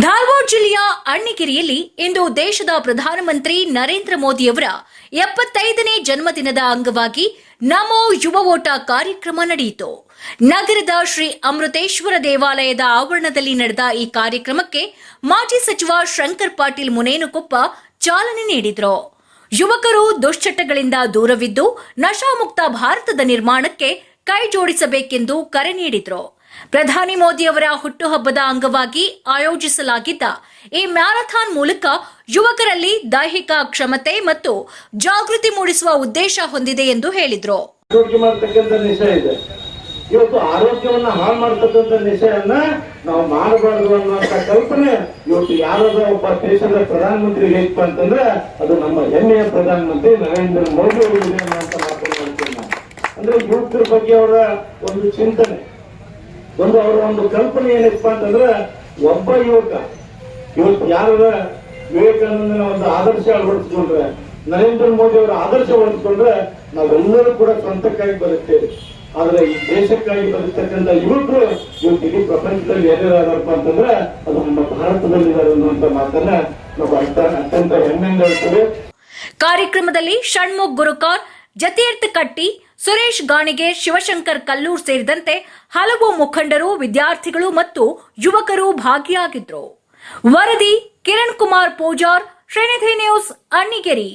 ಧಾರವಾಡ ಜಿಲ್ಲೆಯ ಅಣ್ಣಿಗಿರಿಯಲ್ಲಿ ಇಂದು ದೇಶದ ಪ್ರಧಾನಮಂತ್ರಿ ನರೇಂದ್ರ ಮೋದಿಯವರ ಎಪ್ಪತ್ತೈದನೇ ಜನ್ಮದಿನದ ಅಂಗವಾಗಿ ನಮೋ ಯುವ ಓಟ ಕಾರ್ಯಕ್ರಮ ನಡೆಯಿತು. ನಗರದ ಶ್ರೀ ಅಮೃತೇಶ್ವರ ದೇವಾಲಯದ ಆವರಣದಲ್ಲಿ ನಡೆದ ಈ ಕಾರ್ಯಕ್ರಮಕ್ಕೆ ಮಾಜಿ ಸಚಿವ ಶಂಕರ್ ಪಾಟೀಲ್ ಮುನೇನುಕೊಪ್ಪ ಚಾಲನೆ ನೀಡಿದರು. ಯುವಕರು ದುಶ್ಚಟಗಳಿಂದ ದೂರವಿದ್ದು ನಶಾಮುಕ್ತ ಭಾರತದ ನಿರ್ಮಾಣಕ್ಕೆ ಕೈ ಜೋಡಿಸಬೇಕೆಂದು ಕರೆ ನೀಡಿದರು. ಪ್ರಧಾನಿ ಮೋದಿ ಅವರ ಹುಟ್ಟುಹಬ್ಬದ ಅಂಗವಾಗಿ ಆಯೋಜಿಸಲಾಗಿದ್ದ ಈ ಮ್ಯಾರಥಾನ್ ಮೂಲಕ ಯುವಕರಲ್ಲಿ ದೈಹಿಕ ಕ್ಷಮತೆ ಮತ್ತು ಜಾಗೃತಿ ಮೂಡಿಸುವ ಉದ್ದೇಶ ಹೊಂದಿದೆ ಎಂದು ಹೇಳಿದರು. ಇವತ್ತು ಆರೋಗ್ಯವನ್ನ ಹಾಳು ಮಾಡ್ತಕ್ಕಂಥ ನಿಶೆಯನ್ನ ನಾವು ಮಾಡಬಾರ್ದು ಅನ್ನುವಂತ ಕಲ್ಪನೆ ಇವತ್ತು ಯಾರಾದ್ರೂ ಒಬ್ಬ ದೇಶದ ಪ್ರಧಾನಮಂತ್ರಿ ಅಂತಂದ್ರೆ ಅದು ನಮ್ಮ ಹೆಮ್ಮೆಯ ಪ್ರಧಾನಮಂತ್ರಿ ನರೇಂದ್ರ ಮೋದಿ ಅವರಿಗೆ ಅನ್ನುವಂತ ಮಾತನ್ನು ಹೇಳ್ತೀನಿ ಅಂದ್ರೆ ಯುವಕರ ಬಗ್ಗೆ ಅವರ ಒಂದು ಚಿಂತನೆ. ಒಂದು ಅವರ ಒಂದು ಕಲ್ಪನೆ ಏನಪ್ಪ ಅಂತಂದ್ರೆ ಒಬ್ಬ ಯುವಕ, ಇವತ್ತು ಯಾರದ ವಿವೇಕಾನಂದನ ಒಂದು ಆದರ್ಶ ಅಳವಡಿಸ್ಕೊಂಡ್ರೆ, ನರೇಂದ್ರ ಮೋದಿ ಅವರ ಆದರ್ಶ ಅಳವಡಿಸ್ಕೊಂಡ್ರೆ ನಾವೆಲ್ಲರೂ ಕೂಡ ಸ್ವಂತಕ್ಕಾಗಿ ಬದುಕ್ತೇವೆ. ಆದ್ರೆ ಈ ದೇಶಕ್ಕಾಗಿ ಬದುಕ್ತಕ್ಕಂಥ ಯುವಕರು ಇವತ್ತು ಇಡೀ ಪ್ರಪಂಚದಲ್ಲಿ ಎಲ್ಲರಾದಪ್ಪ ಅಂತಂದ್ರೆ ಅದು ನಮ್ಮ ಭಾರತದಲ್ಲಿದ್ದಾರೆ ಅನ್ನುವಂತ ಮಾತನ್ನ ನಾವು ಅರ್ಥ ಅತ್ಯಂತ ಹೆಮ್ಮೆಯಿಂದ ಹೇಳ್ತೇವೆ. ಕಾರ್ಯಕ್ರಮದಲ್ಲಿ ಷಣ್ಮುಖ್ ಗುರುಕಾರ್ ಜತೀರ್ಥ ಕಟ್ಟಿ, ಸುರೇಶ್ ಗಾಣಿಗೆ ಶಿವಶಂಕರ್ ಕಲ್ಲೂರ್ ಸೇರಿದಂತೆ ಹಲವು ಮುಖಂಡರು, ವಿದ್ಯಾರ್ಥಿಗಳು ಮತ್ತು ಯುವಕರು ಭಾಗಿಯಾಗಿದ್ದರು ವರದಿ ಕಿರಣ್ ಕುಮಾರ್ ಪೂಜಾರ್, ಶ್ರೀನಿಧಿ ನ್ಯೂಸ್, ಅಣ್ಣಿಗೇರಿ.